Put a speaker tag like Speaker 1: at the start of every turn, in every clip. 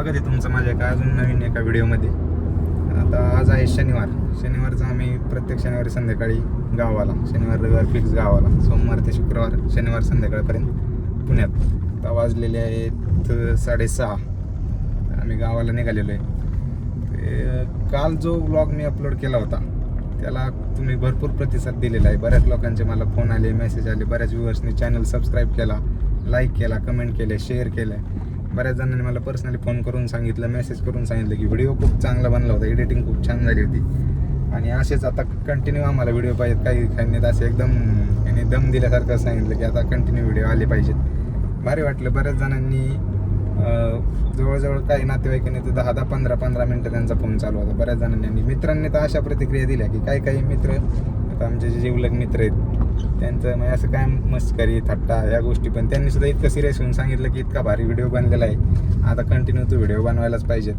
Speaker 1: स्वागत आहे तुमचं माझ्या एका अजून नवीन एका व्हिडिओमध्ये. आता आज आहे शनिवार. शनिवारचा आम्ही प्रत्येक शनिवारी संध्याकाळी गावाला शनिवार रविवार फिक्स गावाला. सोमवार ते शुक्रवार शनिवार संध्याकाळपर्यंत पुण्यात. आता वाजलेले आहेत साडेसहा. आम्ही गावाला निघालेलो आहे. ते, काल जो ब्लॉग मी अपलोड केला होता त्याला तुम्ही भरपूर प्रतिसाद दिलेला आहे. बऱ्याच लोकांचे मला फोन आले मेसेज आले बऱ्याच व्ह्युअर्सनी चॅनल सबस्क्राईब केला लाईक केला कमेंट केले शेअर केलं. बऱ्याच जणांनी मला पर्सनली फोन करून सांगितलं मेसेज करून सांगितलं की व्हिडिओ खूप चांगला बनला होता एडिटिंग खूप छान झाली होती. आणि असेच आता कंटिन्यू आम्हाला व्हिडिओ पाहिजेत काही खाण्यात असे एकदम यांनी दम दिल्यासारखं सांगितलं की आता कंटिन्यू व्हिडिओ आले पाहिजेत. भारी वाटलं बऱ्याच जणांनी जवळजवळ काही नातेवाईकांनी तर दहा दहा पंधरा पंधरा मिनटं त्यांचा फोन चालू होता. बऱ्याच जणांनी आणि मित्रांनी तर अशा प्रतिक्रिया दिल्या की काही काही मित्र आता आमचे जे जीवलग मित्र आहेत त्यांचं म्हणजे असं काय मस्करी थट्टा या गोष्टी पण त्यांनी सुद्धा इतकं सिरियस होऊन सांगितलं की इतका भारी व्हिडिओ बनलेला आहे. आता कंटिन्यू तो व्हिडिओ बनवायलाच पाहिजेत.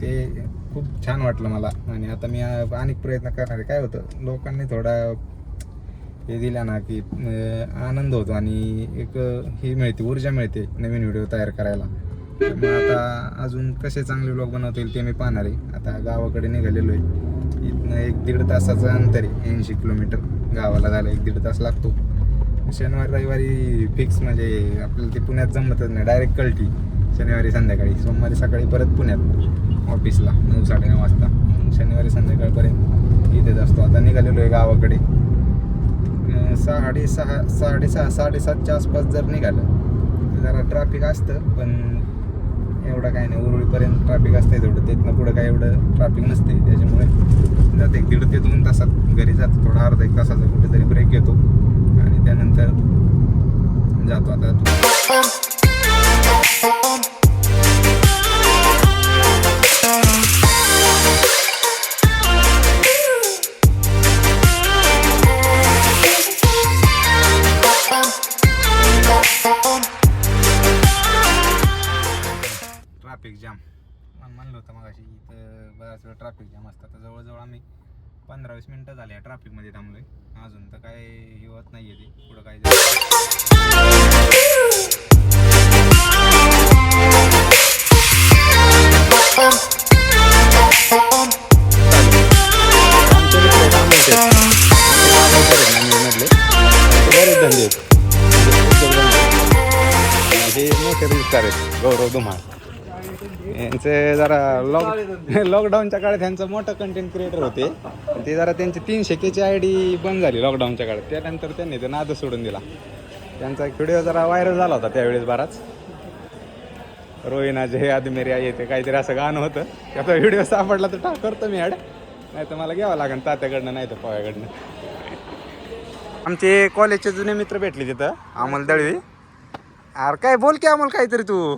Speaker 1: ते खूप छान वाटलं मला. आणि आता मी अनेक प्रयत्न करणार आहे. काय होतं लोकांनी थोडा हे दिला ना की आनंद होतो आणि एक ही मिळते ऊर्जा मिळते नवीन व्हिडिओ तयार करायला. मग आता अजून कसे चांगले ब्लॉग बनवता येईल ते मी पाहणार आहे. आता गावाकडे निघालेलो आहे. दीड तासाचं अंतर आहे ऐंशी किलोमीटर गावाला जायला एक दीड तास लागतो. शनिवार रविवारी फिक्स म्हणजे आपल्याला ते पुण्यात जमतच नाही. डायरेक्ट कळटी शनिवारी संध्याकाळी. सोमवारी सकाळी परत पुण्यात ऑफिसला नऊ साडेनऊ वाजता. शनिवारी संध्याकाळपर्यंत इथेच असतो. आता निघालेलो आहे गावाकडे. साडेसहा साडेसहा साडेसातच्या आसपास जर निघालं जरा ट्रॅफिक असतं पण एवढं काय नाही. उरुळीपर्यंत ट्रॅफिक असतं तेवढं. तिथनं पुढं काय एवढं ट्रॅफिक नसते त्याच्यामुळे जाते. एक दीड ते दोन तासात घरी जातो. थोडा अर्धा एक तासाचा कुठेतरी ब्रेक घेतो. आणि त्यानंतर जातो आता. जाम म्हणलं होतं मग अशी इथं बराच वेळ ट्रॅफिक जाम असतं. तर जवळजवळ आम्ही पंधरा वीस मिनटं झाले ट्रॅफिकमध्ये आहे अजून तर काय हे होत नाही आहे ते. पुढं काय धंदे म्हणजे हे मोठे रिस्टार आहेत. गौरव धुमाळ. यांचे जरा लॉक लॉकडाऊनच्या काळात त्यांचं मोठं कंटेंट क्रिएटर होते. ते जरा त्यांची तीनशे केची आय डी बंद झाली लॉकडाऊनच्या काळात. त्यानंतर त्यांनी ते नाद सोडून दिला. त्यांचा एक व्हिडिओ जरा व्हायरल झाला होता त्यावेळेस बराच. रोहिना जे आधी येते ते काहीतरी असं गाणं होतं. त्याचा व्हिडिओ सापडला तर टाक करतो मी ॲड नाही तर मला घ्यावं लागेल तात्याकडनं नाही तर पवाकडनं आमचे कॉलेजचे जुने मित्र भेटले तिथं अमोल दळवी. अरे काय बोल की अमोल काहीतरी तू.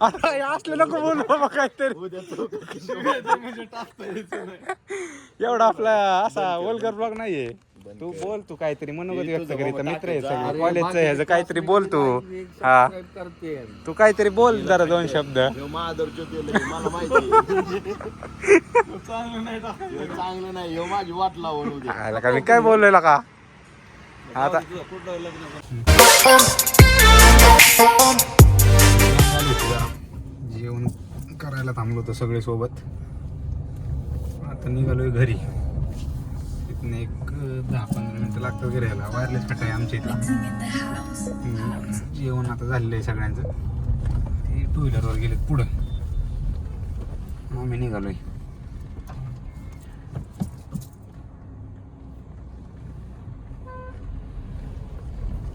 Speaker 1: अरे असलं नको बोल बाबा काहीतरी. एवढा आपला असा वल्गर ब्लॉग नाहीये. तू बोल तू काहीतरी मनोगत व्यक्त करीत मित्र आहे सगळे. कॉलेजचं ह्याचं काहीतरी बोल तू. हा. तू काहीतरी बोल जरा दोन शब्द.
Speaker 2: चांगलं नाही ह्यो माझी वाट लावून उद्या.
Speaker 1: आला का मी काय बोललेला का आता जेवण खायला थांबलो होतो सगळे सोबत. आता निघालोय घरी. तिथून एक दहा पंधरा मिनिटं लागतात घरी यायला वायरलेस कट आहे आमच्या इथं. जेवण आता झालेलं आहे सगळ्यांचं. ते टू व्हीलरवर गेलेत पुढं. आम्ही निघालोय.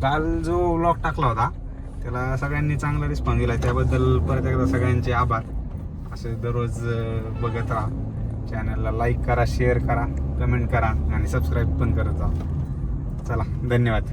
Speaker 1: काल जो व्लॉग टाकला होता त्याला सगळ्यांनी चांगला रिस्पॉन्स दिला. त्याबद्दल परत एकदा सगळ्यांचे आभार. असे दररोज बघत राहा. चॅनलला लाईक करा शेअर करा कमेंट करा आणि सबस्क्राईब पण करत जा चला धन्यवाद.